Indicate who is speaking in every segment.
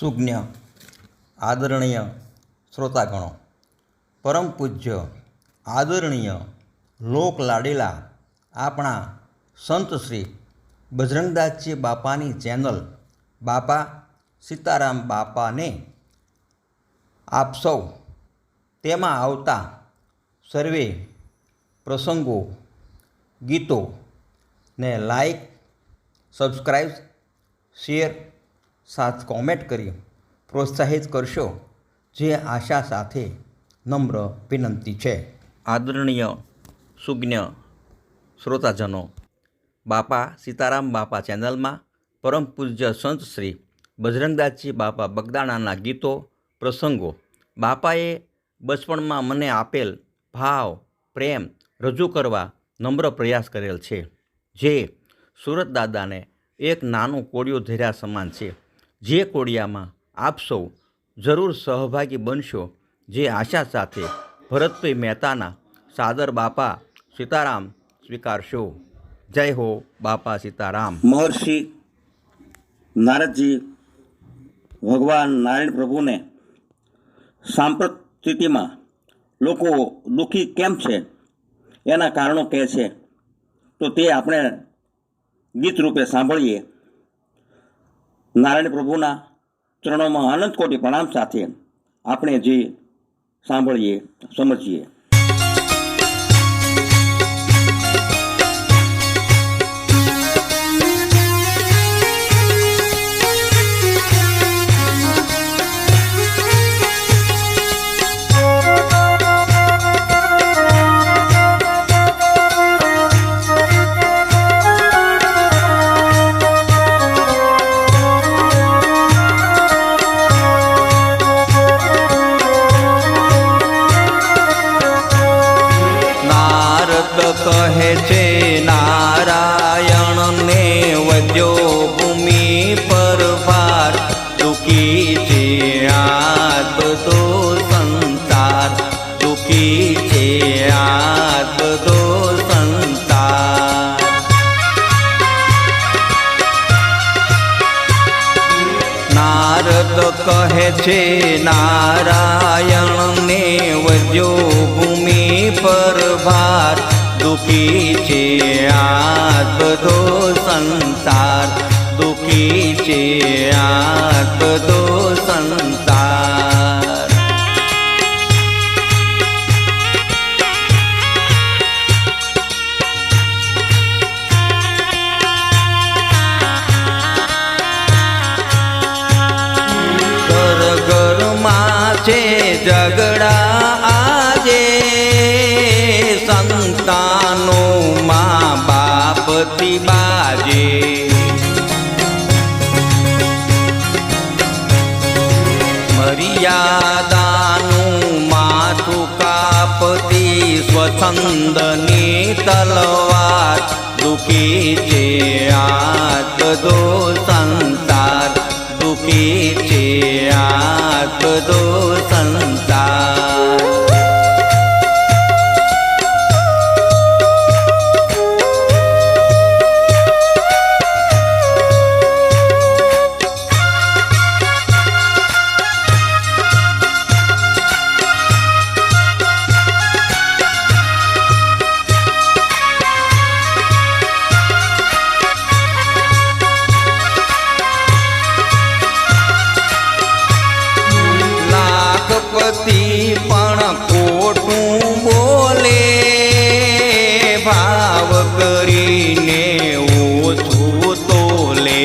Speaker 1: સુજ્ઞ, આદરણીય શ્રોતાગણો, પરમ પૂજ્ય, આદરણીય લોક લાડેલા આપણા સંત શ્રી બજરંગદાસજી બાપાની ચેનલ બાપા સીતારામ બાપાને આપ સૌ તેમાં આવતા સર્વે પ્રસંગો, ગીતો ને લાઈક, સબસ્ક્રાઈબ, શેર સાથ કોમેન્ટ કરી પ્રોત્સાહિત કરશો. જે આશા સાથે નમ્ર વિનંતી છે. આદરણીય સુજ્ઞ શ્રોતાજનો, બાપા સીતારામ બાપા ચેનલમાં પરમ પૂજ્ય સંત શ્રી બજરંગદાસજી બાપા બગદાણાના ગીતો, પ્રસંગો. બાપાએ બચપણમાં મને આપેલ ભાવ, પ્રેમ રજૂ કરવા નમ્ર પ્રયાસ કરેલ છે. જે સુરત દાદાને એક નાનું કોળિયું ધર્યા સમાન છે. જે કોડિયામાં આપ સૌ જરૂર સહભાગી બનશો, જે આશા સાથે ભરતભાઈ મહેતાના સાદર બાપા સીતારામ સ્વીકારશો. જય હો બાપા સીતારામ.
Speaker 2: મહર્ષિ નારદજી ભગવાન નારાયણ પ્રભુને સાંપ્રત સ્થિતિમાં લોકો દુઃખી કેમ છે? એના કારણો કહે છે. તો તે આપણે ગીત રૂપે સાંભળીએ. નારાયણ પ્રભુના ચરણોમાં અનંત કોટી પ્રણામ સાથે આપણે જે સાંભળીએ સમજીએ.
Speaker 1: દુઃખી છે આ બધો સંસાર નારદ કહે છે નારાયણને વજો ભૂમિ પર ભાર દુખી છે આ બધો સંસાર દુખી છે આ બધો સંસાર છે ઝઘડા આજે. સંતાનો મા બાપથી બાજે. મર્યાદાનું માથું કાપતી સ્વછંદની તલવાર દુઃખી છે. આ દો સંસાર દુઃખી આપ દો બધો ભાવ કરીને ઓછું તોલે.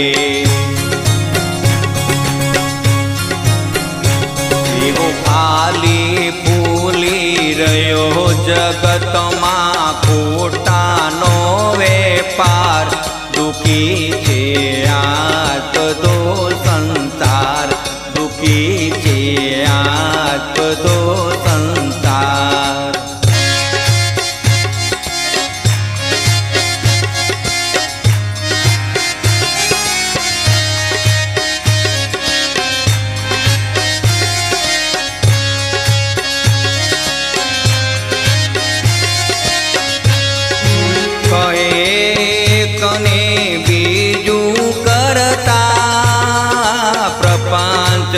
Speaker 1: એવો ખાલી ફૂલી રહ્યો જગતમાં ખોટાનો વેપાર દુઃખી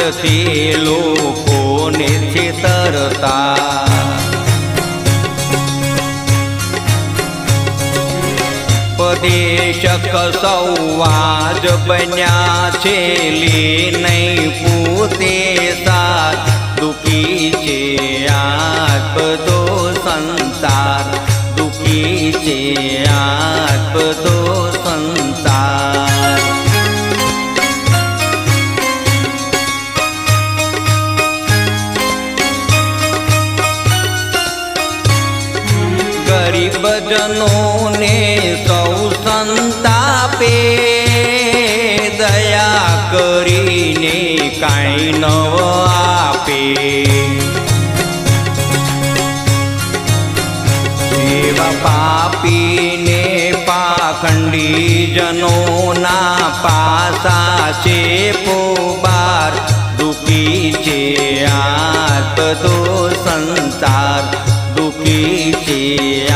Speaker 1: પાંચથી લોકોને છેતરતા ઉપદેશક સૌવાજ બન્યા છે નહીં પૂતે સાર. દુઃખી છે આ બધો સંસાર દુઃખી છે આ બધો સંતાપે દયા કરીને કાંઈ નવ આપે. એવા પાપીને પાખંડી જનોના પાસા છે પોબાર. દુખી છે આત તો સંસાર. દુખી છે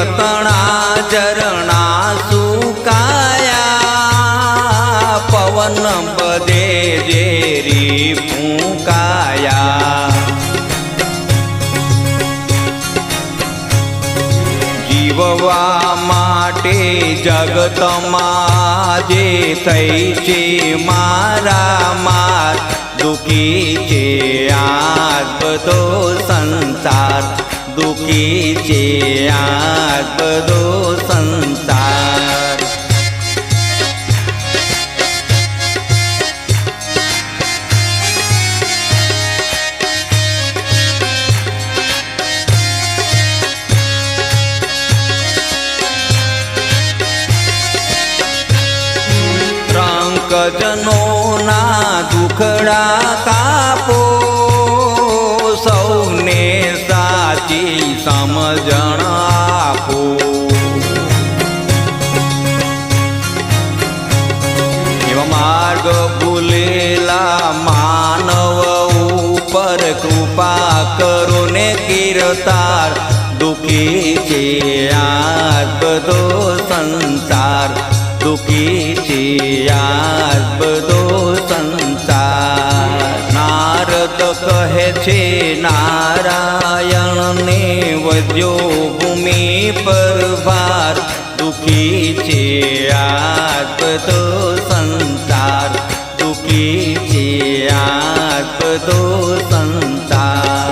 Speaker 1: દેહ તણા ઝરણા સુકાયા, પવન બધે જેરી ફૂંકાયા. જીવવા માટે જગતમાં જે થઈ છે મારા માર દુઃખી છે આ બધો સંસાર. દુઃખી છે આ બધો સંસાર રંકજનોના દુખડા કાપો દુઃખી છે આ બધો સંસાર દુખી છે આ બધો સંસાર નારદ કહે છે નારાયણને વધ્યો ભૂમિ પર ભાર દુખી છે આ બધો સંસાર દુખી છે આ બધો સંસાર